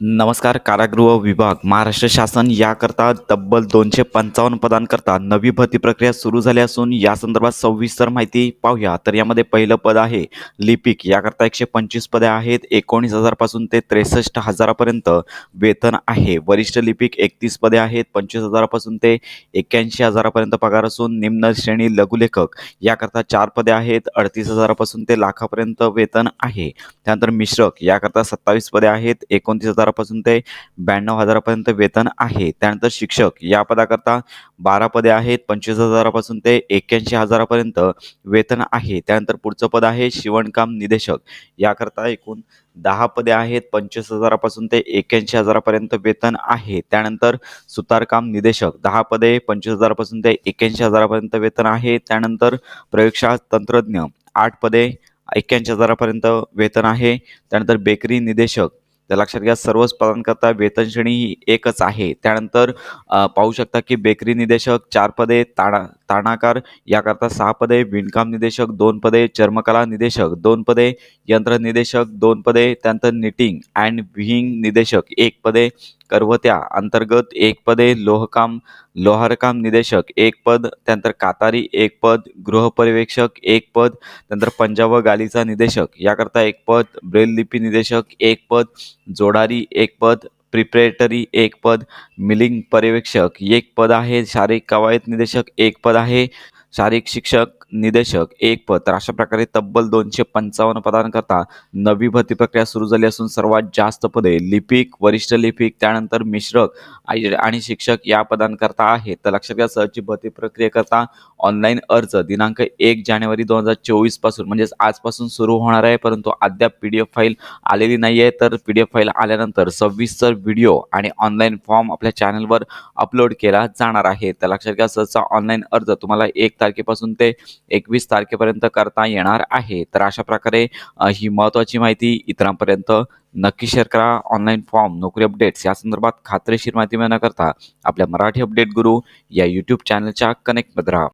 नमस्कार कारागृह विभाग महाराष्ट्र शासन याकरता तब्बल दोनशे पंचावन्न पदांकरता नवी भरती प्रक्रिया सुरू झाली असून या संदर्भात सविस्तर माहिती पाहूया. तर यामध्ये पहिलं पद आहे लिपिक. याकरता एकशे पंचवीस पदे आहेत. एकोणीस हजारपासून ते त्रेसष्ट हजारापर्यंत वेतन आहे. वरिष्ठ लिपिक एकतीस पदे आहेत. पंचवीस हजारापासून ते एक्क्याऐंशी हजारापर्यंत पगार असून निम्न श्रेणी लघुलेखक. याकरता चार पदे आहेत. अडतीस हजारापासून ते लाखापर्यंत वेतन आहे. त्यानंतर मिश्रक. याकरता सत्तावीस पदे आहेत. एकोणतीस हजार हजारापासून ते ब्याण्णव हजारापर्यंत वेतन आहे. त्यानंतर शिक्षक या पदाकरता बारा पदे आहेत. पंचवीस हजारापासून ते एक्क्याऐंशी हजारापर्यंत वेतन आहे. त्यानंतर पुढचं पद आहे शिवणकाम निदेशक. याकरता एकूण दहा पदे आहेत. पंचवीस हजारापासून ते एक्क्याऐंशी हजारापर्यंत वेतन आहे. त्यानंतर सुतारकाम निदेशक दहा पदे पंचवीस हजारापासून ते एक्क्याऐंशी हजारापर्यंत वेतन आहे. त्यानंतर प्रयोगशाळा तंत्रज्ञ आठ पदे एक्क्याऐंशी हजारापर्यंत वेतन आहे. त्यानंतर बेकरी निदेशक तर लक्षात घ्या सर्वच स्पर्धांकरता वेतन श्रेणी ही एकच आहे. त्यानंतर पाहू शकता की बेकरी निदेशक चार पदे ताडा ताणाकार याकरता सहा पदे विणकाम निदेशक दोन पदे चर्मकला निदेशक दोन पदे यंत्रनिदेशक दोन पदे त्यानंतर निटिंग अँड व्हिंग निदेशक एक पदे करवत्या अंतर्गत एक पदे लोहकाम लोहारकाम निदेशक एक पद त्यानंतर कातारी एक पद गृहपर्यवेक्षक एक पद त्यानंतर पंजाब व गालीचा निदेशक याकरता एक पद ब्रेल लिपी निदेशक एक पद जोडारी एक पद प्रिपरेटरी एक पद मिलिंग पर्यवेक्षक एक पद आहे शारीरिक कवायत निदेशक एक पद आहे शारीरिक शिक्षक निदेशक एक पद. तर अशा प्रकारे तब्बल दोनशे पंचावन्न पदांकरता नवी भरती प्रक्रिया सुरू झाली असून सर्वात जास्त पदे लिपिक वरिष्ठ लिपिक त्यानंतर मिश्रक आणि शिक्षक या पदांकरता आहेत. तर लक्षात घ्या सहची भरती प्रक्रियेकरता ऑनलाईन अर्ज दिनांक एक जानेवारी दोन हजार चोवीसपासून म्हणजेच आजपासून सुरू होणार आहे. परंतु अद्याप पी डी एफ फाईल आलेली नाही आहे. तर पी डी एफ फाईल आल्यानंतर सविस्तर व्हिडिओ आणि ऑनलाईन फॉर्म आपल्या चॅनलवर अपलोड केला जाणार आहे. तर लक्षात घ्या सहचा ऑनलाईन अर्ज तुम्हाला एक तारखेपासून ते एकवीस तारखेपर्यंत करता येणार आहे. तर अशा प्रकारे ही महत्त्वाची माहिती इतरांपर्यंत नक्की शेअर करा. ऑनलाईन फॉर्म नोकरी अपडेट्स या संदर्भात खात्रीशीर माहिती मिळण्याकरता आपल्या मराठी अपडेट गुरु या यूट्यूब चॅनलच्या कनेक्टमध्ये राहा.